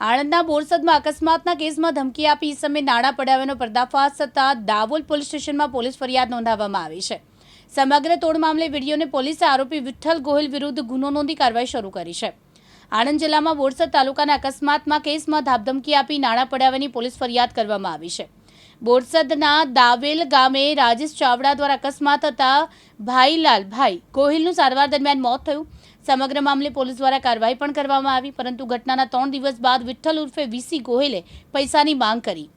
આણંદના બોરસદમાં અકસ્માતના કેસમાં ધમકી આપી ઇસમે નાણાં પડાવ્યાનો પર્દાફાશ થતાં દાવોલ પોલીસ સ્ટેશનમાં પોલીસ ફરિયાદ નોંધાવવામાં આવી છે. સમગ્ર તોડ મામલે વીડિયોને પોલીસે આરોપી વિઠ્ઠલ ગોહિલ વિરુદ્ધ ગુનો નોંધી કાર્યવાહી શરૂ કરી છે. આણંદ જિલ્લામાં બોરસદ તાલુકાના અકસ્માતમાં કેસમાં ધાકધમકી આપી નાણાં પડાવવાની પોલીસ ફરિયાદ કરવામાં આવી છે. બોરસદના દાવેલ ગામે રાજેશ ચાવડા દ્વારા અકસ્માત થતા ભાઈલાલ ભાઈ ગોહિલનું સારવાર દરમિયાન મોત થયું. સમગ્ર મામલે પોલીસ દ્વારા કાર્યવાહી પણ કરવામાં આવી, પરંતુ ઘટનાના ત્રણ દિવસ બાદ વિઠ્ઠલ ઉર્ફે વીસી ગોહિલે પૈસાની માંગ કરી.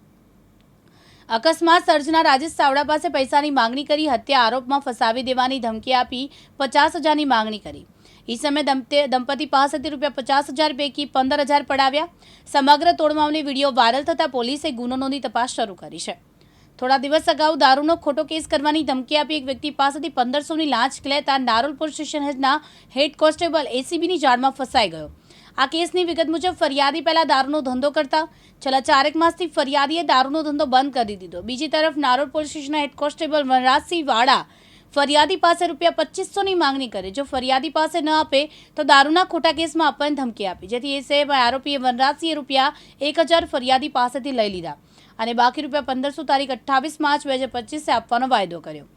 અકસ્માત સર્જના રાજેશ ચાવડા પાસે પૈસાની માંગણી કરી, હત્યા આરોપમાં ફસાવી દેવાની ધમકી આપી પચાસ હજારની માંગણી કરી. એ સમયે દંપતે દંપતી પાસેથી રૂપિયા પચાસ હજાર પૈકી પંદર હજાર પડાવ્યા. સમગ્ર તોડમાવની વીડિયો વાયરલ થતાં પોલીસે ગુનો નોંધી તપાસ શરૂ કરી છે. થોડા દિવસ અગાઉ દારૂનો ખોટો કેસ કરવાની ધમકી આપી એક વ્યક્તિ પાસેથી પંદરસોની લાંચ લેતા નારોલ સ્ટેશન સ્ટેશનના હેડ કોન્સ્ટેબલ એસીબીની જાળમાં ફસાઈ ગયો. આ કેસની વિગત મુજબ ફરિયાદી પહેલાં દારૂનો ધંધો કરતા, છેલ્લા ચારેક માસથી ફરિયાદીએ દારૂનો ધંધો બંધ કરી દીધો. બીજી તરફ નારોલ પોલીસ સ્ટેશનના હેડ કોન્સ્ટેબલ વનરાજસિંહ વાડા ફરિયાદી પાસે રૂપિયા પચીસોની માંગણી કરે. જો ફરિયાદી પાસે ન આપે તો દારૂના ખોટા કેસમાં આપવાની ધમકી આપી. જેથી એ સેવા આરોપીએ વનરાજસિંહે રૂપિયા એક હજાર ફરિયાદી પાસેથી લઈ લીધા અને બાકી રૂપિયા પંદરસો તારીખ અઠ્ઠાવીસ માર્ચ બે હજાર પચીસે આપવાનો વાયદો કર્યો.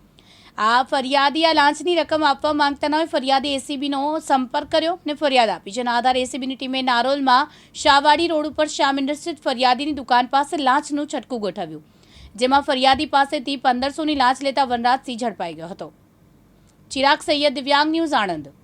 આ ફરિયાદી આ લાંચની રકમ આપવા માંગતા ન હોય ફરિયાદી એસીબીનો સંપર્ક કર્યો ને ફરિયાદ આપી. જેના આધારે એસીબીની ટીમે નારોલમાં શાવાડી રોડ ઉપર શ્યામ ઇન્ડસ્ટ્રીઝ ફરિયાદીની દુકાન પાસે લાંચનું છટકું ગોઠવ્યું. જેમાં ફરિયાદી પાસેથી પંદરસોની લાંચ લેતા વનરાજસિંહ ઝડપાઈ ગયો હતો. ચિરાગ સૈયદ, દિવ્યાંગ ન્યૂઝ આણંદ.